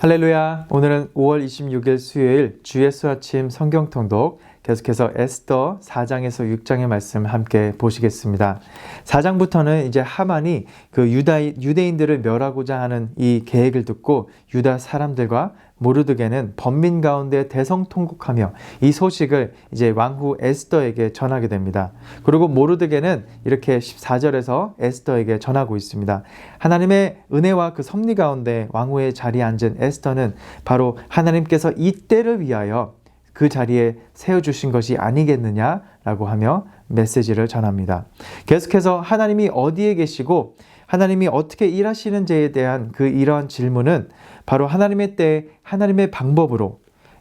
할렐루야. 오늘은 5월 26일 수요일 주예수 아침 성경 통독 계속해서 에스더 4장에서 6장의 말씀 함께 보시겠습니다. 4장부터는 이제 하만이 그 유다 유대인들을 멸하고자 하는 이 계획을 듣고 유다 사람들과 모르드게는 번민 가운데 대성통곡하며 이 소식을 이제 왕후 에스더에게 전하게 됩니다. 그리고 모르드게는 이렇게 14절에서 에스더에게 전하고 있습니다. 하나님의 은혜와 그 섭리 가운데 왕후의 자리에 앉은 에스더는 바로 하나님께서 이 때를 위하여 그 자리에 세워주신 것이 아니겠느냐라고 하며 메시지를 전합니다. 계속해서 하나님이 어디에 계시고 하나님이 어떻게 일하시는지에 대한 그 이러한 질문은 바로 하나님의 때 하나님의 방법으로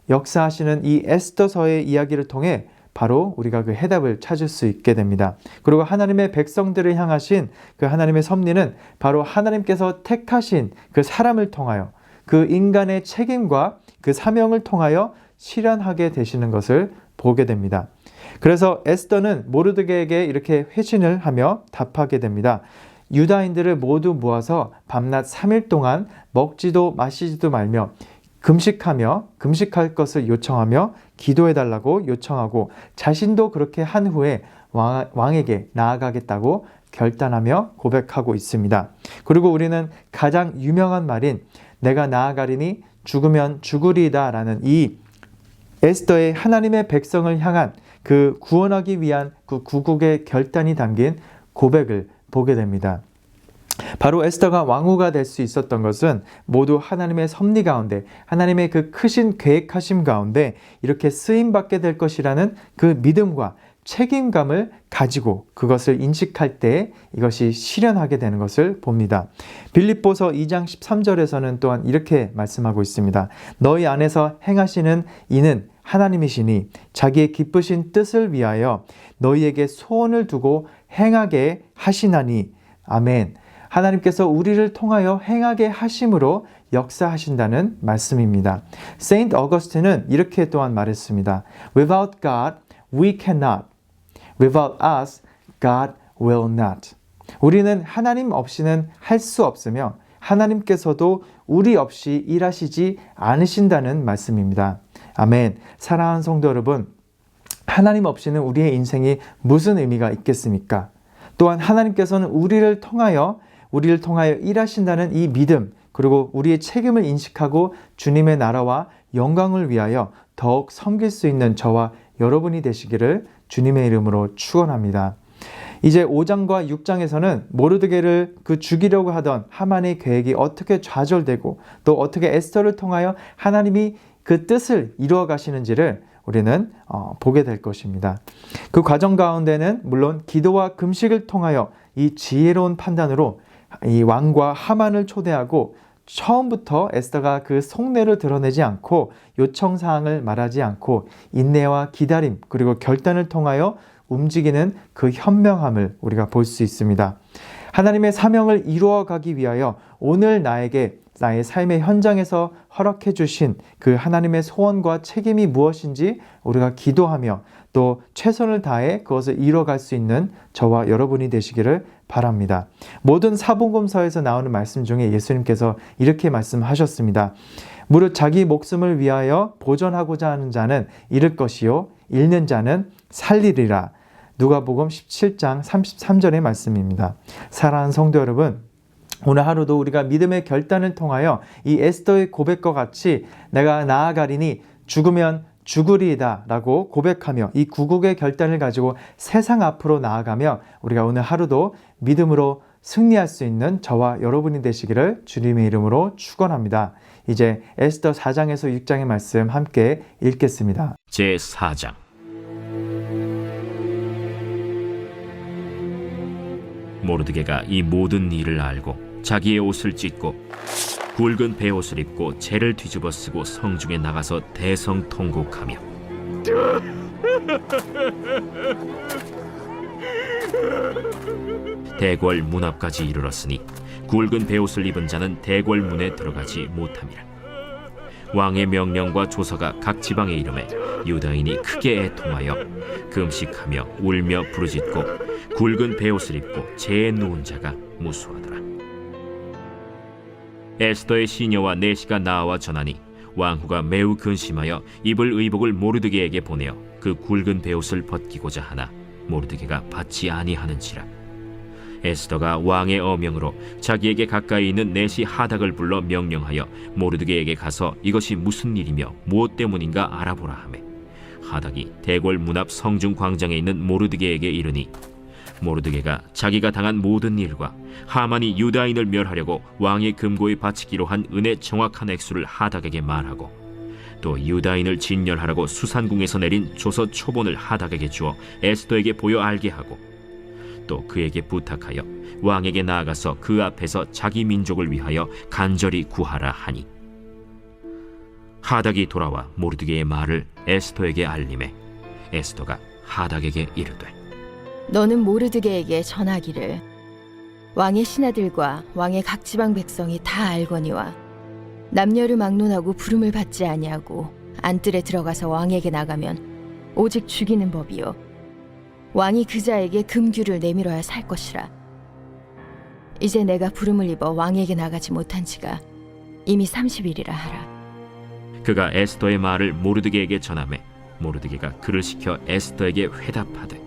역사하시는 이 에스더서의 이야기를 통해 바로 우리가 그 해답을 찾을 수 있게 됩니다. 그리고 하나님의 백성들을 향하신 그 하나님의 섭리는 바로 하나님께서 택하신 그 사람을 통하여 그 인간의 책임과 그 사명을 통하여 실현하게 되시는 것을 보게 됩니다. 그래서 에스더는 모르드게에게 이렇게 회신을 하며 답하게 됩니다. 유다인들을 모두 모아서 밤낮 3일 동안 먹지도 마시지도 말며 금식하며 금식할 것을 요청하며 기도해 달라고 요청하고 자신도 그렇게 한 후에 왕, 에게 나아가겠다고 결단하며 고백하고 있습니다. 그리고 우리는 가장 유명한 말인 내가 나아가리니 죽으면 죽으리다 라는 이 에스더의 하나님의 백성을 향한 그 구원하기 위한 그 구국의 결단이 담긴 고백을 보게 됩니다. 바로 에스더가 왕후가 될 수 있었던 것은 모두 하나님의 섭리 가운데 하나님의 그 크신 계획하심 가운데 이렇게 쓰임 받게 될 것이라는 그 믿음과 책임감을 가지고 그것을 인식할 때 이것이 실현하게 되는 것을 봅니다. 빌립보서 2장 13절에서는 또한 이렇게 말씀하고 있습니다. 너희 안에서 행하시는 이는 하나님이시니 자기의 기쁘신 뜻을 위하여 너희에게 소원을 두고 행하게 하시나니 아멘. 하나님께서 우리를 통하여 행하게 하심으로 역사하신다는 말씀입니다. 세인트 어거스틴은 이렇게 또한 말했습니다. Without God, we cannot. Without us, God will not. 우리는 하나님 없이는 할 수 없으며 하나님께서도 우리 없이 일하시지 않으신다는 말씀입니다. 아멘. 사랑하는 성도 여러분, 하나님 없이는 우리의 인생이 무슨 의미가 있겠습니까? 또한 하나님께서는 우리를 통하여 우리를 통하여 일하신다는 이 믿음 그리고 우리의 책임을 인식하고 주님의 나라와 영광을 위하여 더욱 섬길 수 있는 저와 여러분이 되시기를 주님의 이름으로 축원합니다. 이제 5장과 6장에서는 모르드게를 그 죽이려고 하던 하만의 계획이 어떻게 좌절되고 또 어떻게 에스터를 통하여 하나님이 그 뜻을 이루어 가시는지를 우리는 어, 보게 될 것입니다. 그 과정 가운데는 물론 기도와 금식을 통하여 이 지혜로운 판단으로 이 왕과 하만을 초대하고 처음부터 에스더가 그 속내를 드러내지 않고 요청 사항을 말하지 않고 인내와 기다림 그리고 결단을 통하여 움직이는 그 현명함을 우리가 볼 수 있습니다. 하나님의 사명을 이루어 가기 위하여 오늘 나에게 나의 삶의 현장에서 허락해 주신 그 하나님의 소원과 책임이 무엇인지 우리가 기도하며 또 최선을 다해 그것을 이뤄갈 수 있는 저와 여러분이 되시기를 바랍니다. 모든 사복음서에서 나오는 말씀 중에 예수님께서 이렇게 말씀하셨습니다. 무릇 자기 목숨을 위하여 보존하고자 하는 자는 잃을 것이요 잃는 자는 살리리라. 누가복음 17장 33절의 말씀입니다. 사랑하는 성도 여러분, 오늘 하루도 우리가 믿음의 결단을 통하여 이 에스더의 고백과 같이 내가 나아가리니 죽으면 죽으리이다 라고 고백하며 이 구국의 결단을 가지고 세상 앞으로 나아가며 우리가 오늘 하루도 믿음으로 승리할 수 있는 저와 여러분이 되시기를 주님의 이름으로 축원합니다. 이제 에스더 4장에서 6장의 말씀 함께 읽겠습니다. 제 4장 모르드게가 이 모든 일을 알고 자기의 옷을 찢고 굵은 베옷을 입고 재를 뒤집어 쓰고 성중에 나가서 대성통곡하며 대궐 문 앞까지 이르렀으니 굵은 베옷을 입은 자는 대궐 문에 들어가지 못함이라. 왕의 명령과 조서가 각 지방에 이름에 유다인이 크게 애통하여 금식하며 울며 부르짖고 굵은 베옷을 입고 재에 누운 자가 무수하더라 에스더의 시녀와 내시가 나와 전하니 왕후가 매우 근심하여 입을 의복을 모르드게에게 보내어 그 굵은 베옷을 벗기고자 하나 모르드게가 받지 아니하는지라. 에스더가 왕의 어명으로 자기에게 가까이 있는 내시 하닥을 불러 명령하여 모르드게에게 가서 이것이 무슨 일이며 무엇 때문인가 알아보라 하매 하닥이 대궐 문 앞 성중 광장에 있는 모르드게에게 이르니 모르드게가 자기가 당한 모든 일과 하만이 유다인을 멸하려고 왕의 금고에 바치기로 한 은의 정확한 액수를 하닥에게 말하고 또 유다인을 진멸하라고 수산궁에서 내린 조서 초본을 하닥에게 주어 에스더에게 보여 알게 하고 또 그에게 부탁하여 왕에게 나아가서 그 앞에서 자기 민족을 위하여 간절히 구하라 하니 하닥이 돌아와 모르드게의 말을 에스더에게 알림해 에스더가 하닥에게 이르되 너는 모르드게에게 전하기를. 왕의 신하들과 왕의 각 지방 백성이 다 알거니와 남녀를 막론하고 부름을 받지 아니하고 안뜰에 들어가서 왕에게 나가면 오직 죽이는 법이요. 왕이 그자에게 금규를 내밀어야 살 것이라. 이제 내가 부름을 입어 왕에게 나가지 못한 지가 이미 30일이라 하라. 그가 에스더의 말을 모르드게에게 전하매 모르드게가 그를 시켜 에스더에게 회답하되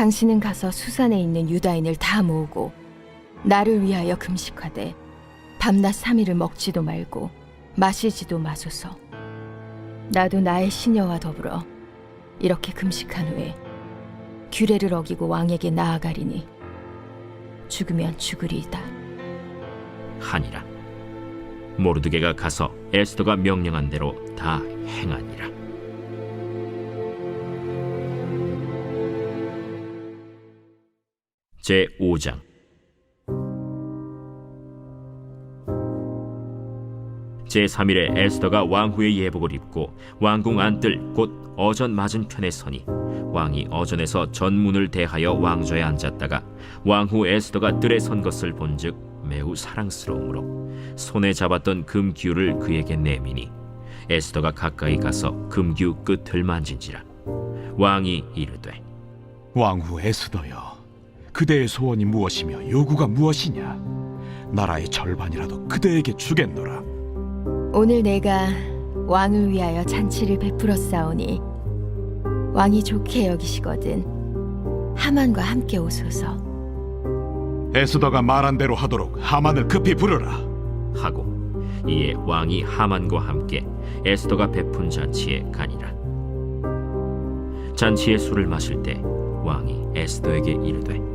당신은 가서 수산에 있는 유다인을 다 모으고 나를 위하여 금식하되 밤낮 삼일을 먹지도 말고 마시지도 마소서. 나도 나의 시녀와 더불어 이렇게 금식한 후에 규례를 어기고 왕에게 나아가리니 죽으면 죽으리이다. 하니라 모르드게가 가서 에스더가 명령한 대로 다 행하니라 제 5장. 제 3일에 에스더가 왕후의 예복을 입고 왕궁 안뜰 곧 어전 맞은편에 서니 왕이 어전에서 전문을 대하여 왕좌에 앉았다가 왕후 에스더가 뜰에 선 것을 본즉 매우 사랑스러우므로 손에 잡았던 금규를 그에게 내미니 에스더가 가까이 가서 금규 끝을 만진지라 왕이 이르되 왕후 에스더여, 그대의 소원이 무엇이며 요구가 무엇이냐? 나라의 절반이라도 그대에게 주겠노라. 오늘 내가 왕을 위하여 잔치를 베풀어 싸우니 왕이 좋게 여기시거든 하만과 함께 오소서. 에스더가 말한 대로 하도록 하만을 급히 부르라. 하고 이에 왕이 하만과 함께 에스더가 베푼 잔치에 가니라 잔치의 술을 마실 때 왕이 에스더에게 이르되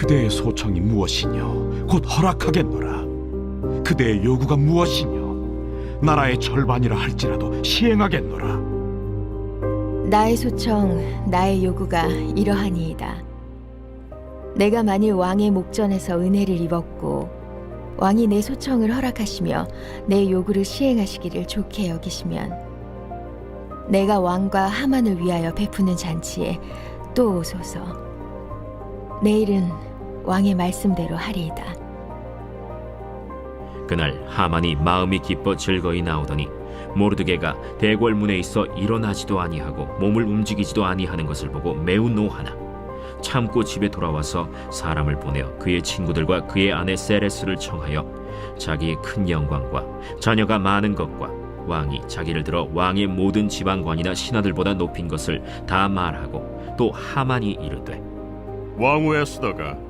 그대의 소청이 무엇이뇨? 곧 허락하겠노라. 그대의 요구가 무엇이뇨? 나라의 절반이라 할지라도 시행하겠노라. 나의 소청, 나의 요구가 이러하니이다. 내가 만일 왕의 목전에서 은혜를 입었고 왕이 내 소청을 허락하시며 내 요구를 시행하시기를 좋게 여기시면 내가 왕과 하만을 위하여 베푸는 잔치에 또 오소서. 내일은 왕의 말씀대로 하리이다. 그날 하만이 마음이 기뻐 즐거이 나오더니 모르드게가 대궐 문에 있어 일어나지도 아니하고 몸을 움직이지도 아니하는 것을 보고 매우 노하나 참고 집에 돌아와서 사람을 보내어 그의 친구들과 그의 아내 세레스를 청하여 자기의 큰 영광과 자녀가 많은 것과 왕이 자기를 들어 왕의 모든 지방관이나 신하들보다 높인 것을 다 말하고 또 하만이 이르되 왕후 에스더가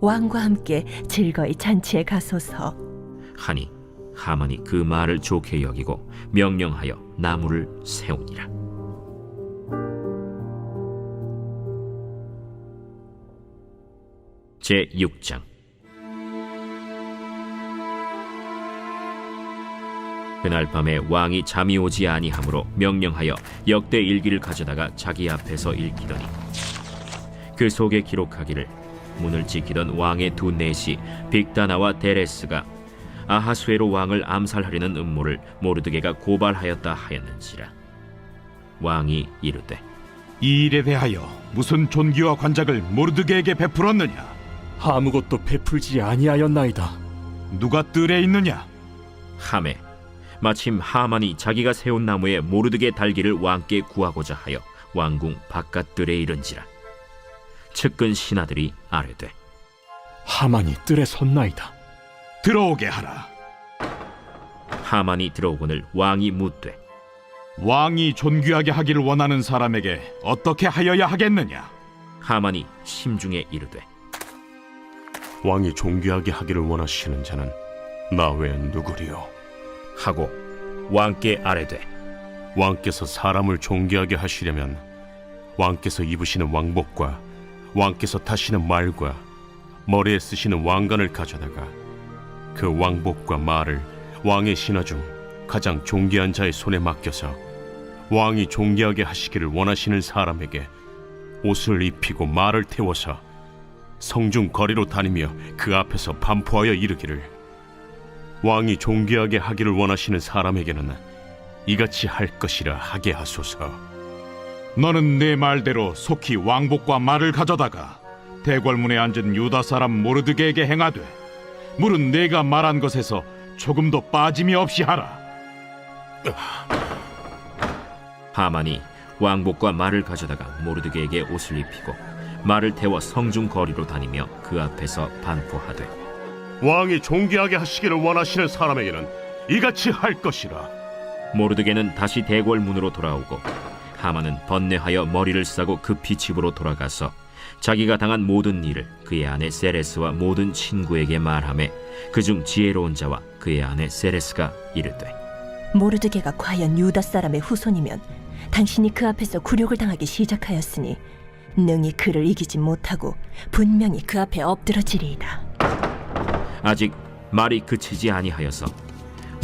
왕과 함께 즐거이 잔치에 가소서. 하니 하만이 그 말을 좋게 여기고 명령하여 나무를 세우니라. 제 6장 그날 밤에 왕이 잠이 오지 아니하므로 명령하여 역대 일기를 가져다가 자기 앞에서 읽히더니 그 속에 기록하기를 문을 지키던 왕의 두 내시 빅다나와 데레스가 아하수에로 왕을 암살하려는 음모를 모르드게가 고발하였다 하였는지라 왕이 이르되 이 일에 대하여 무슨 존귀와 관작을 모르드게에게 베풀었느냐? 아무것도 베풀지 아니하였나이다. 누가 뜰에 있느냐? 함에 마침 하만이 자기가 세운 나무에 모르드게 달기를 왕께 구하고자 하여 왕궁 바깥들에 이른지라 측근 신하들이 아뢰되 하만이 뜰에 섰나이다. 들어오게 하라. 하만이 들어오거늘 왕이 묻되 왕이 존귀하게 하기를 원하는 사람에게 어떻게 하여야 하겠느냐? 하만이 심중에 이르되 왕이 존귀하게 하기를 원하시는 자는 나 외엔 누구리요? 하고 왕께 아뢰되 왕께서 사람을 존귀하게 하시려면 왕께서 입으시는 왕복과 왕께서 타시는 말과 머리에 쓰시는 왕관을 가져다가 그 왕복과 말을 왕의 신하 중 가장 존귀한 자의 손에 맡겨서 왕이 존귀하게 하시기를 원하시는 사람에게 옷을 입히고 말을 태워서 성중 거리로 다니며 그 앞에서 반포하여 이르기를 왕이 존귀하게 하기를 원하시는 사람에게는 이같이 할 것이라 하게 하소서. 너는 내 말대로 속히 왕복과 말을 가져다가 대궐문에 앉은 유다 사람 모르드게에게 행하되 물은 내가 말한 것에서 조금도 빠짐이 없이 하라. 하만이 왕복과 말을 가져다가 모르드게에게 옷을 입히고 말을 태워 성중 거리로 다니며 그 앞에서 반포하되 왕이 존귀하게 하시기를 원하시는 사람에게는 이같이 할 것이라. 모르드게는 다시 대궐 문으로 돌아오고 하만은 번뇌하여 머리를 싸고 급히 집으로 돌아가서 자기가 당한 모든 일을 그의 아내 세레스와 모든 친구에게 말하매 그중 지혜로운 자와 그의 아내 세레스가 이르되 모르드게가 과연 유다 사람의 후손이면 당신이 그 앞에서 굴욕을 당하기 시작하였으니 능히 그를 이기지 못하고 분명히 그 앞에 엎드러지리이다. 아직 말이 그치지 아니하여서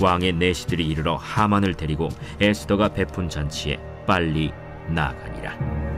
왕의 내시들이 이르러 하만을 데리고 에스더가 베푼 잔치에 빨리 나아가니라